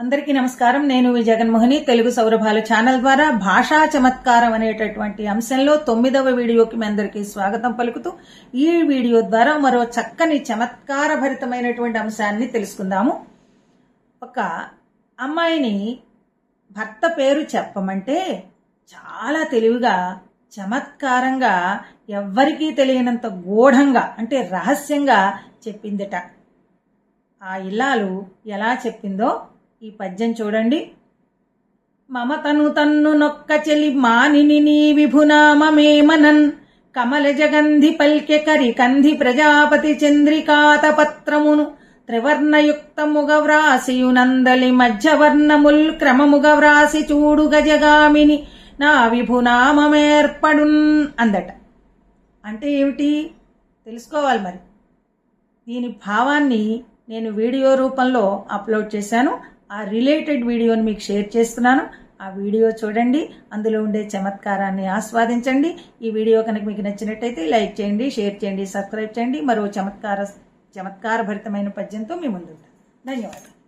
అందరికీ నమస్కారం. నేను మీ జగన్మోహిని. తెలుగు సౌరభాలు ఛానల్ ద్వారా భాషా చమత్కారం అనేటటువంటి అంశంలో తొమ్మిదవ వీడియోకి మీ అందరికీ స్వాగతం పలుకుతూ ఈ వీడియో ద్వారా మరో చక్కని చమత్కార భరితమైనటువంటి అంశాన్ని తెలుసుకుందాము. ఒక అమ్మాయిని భర్త పేరు చెప్పమంటే చాలా తెలివిగా చమత్కారంగా ఎవ్వరికీ తెలియనంత గూఢంగా అంటే రహస్యంగా చెప్పిందిట. ఆ ఇల్లాలు ఎలా చెప్పిందో ఈ పద్యం చూడండి. మమతను తన్ను నొక్క చెలి మానిని నీ విభునామమేమనన్ కమల జగంధి పల్కె కరి కంధి ప్రజాపతి చంద్రికాత పత్రమును. త్రివర్ణయుక్తముగ వ్రాసియునందలి మధ్యవర్ణముల్ క్రమముగ వ్రాసి చూడు గజగామిని. నా విభునామమేర్పడున్ అందట. అంటే ఏమిటి? తెలుసుకోవాలి మరి. దీని భావాన్ని నేను వీడియో రూపంలో అప్లోడ్ చేశాను. ఆ రిలేటెడ్ వీడియోని మీకు షేర్ చేస్తున్నాను. ఆ వీడియో చూడండి. అందులో ఉండే చమత్కారాన్ని ఆస్వాదించండి. ఈ వీడియో కనుక మీకు నచ్చినట్టయితే లైక్ చేయండి షేర్ చేయండి సబ్స్క్రైబ్ చేయండి. మరో చమత్కార చమత్కార భరితమైన పద్యంతో మీ ముందుంటాను ధన్యవాదాలు.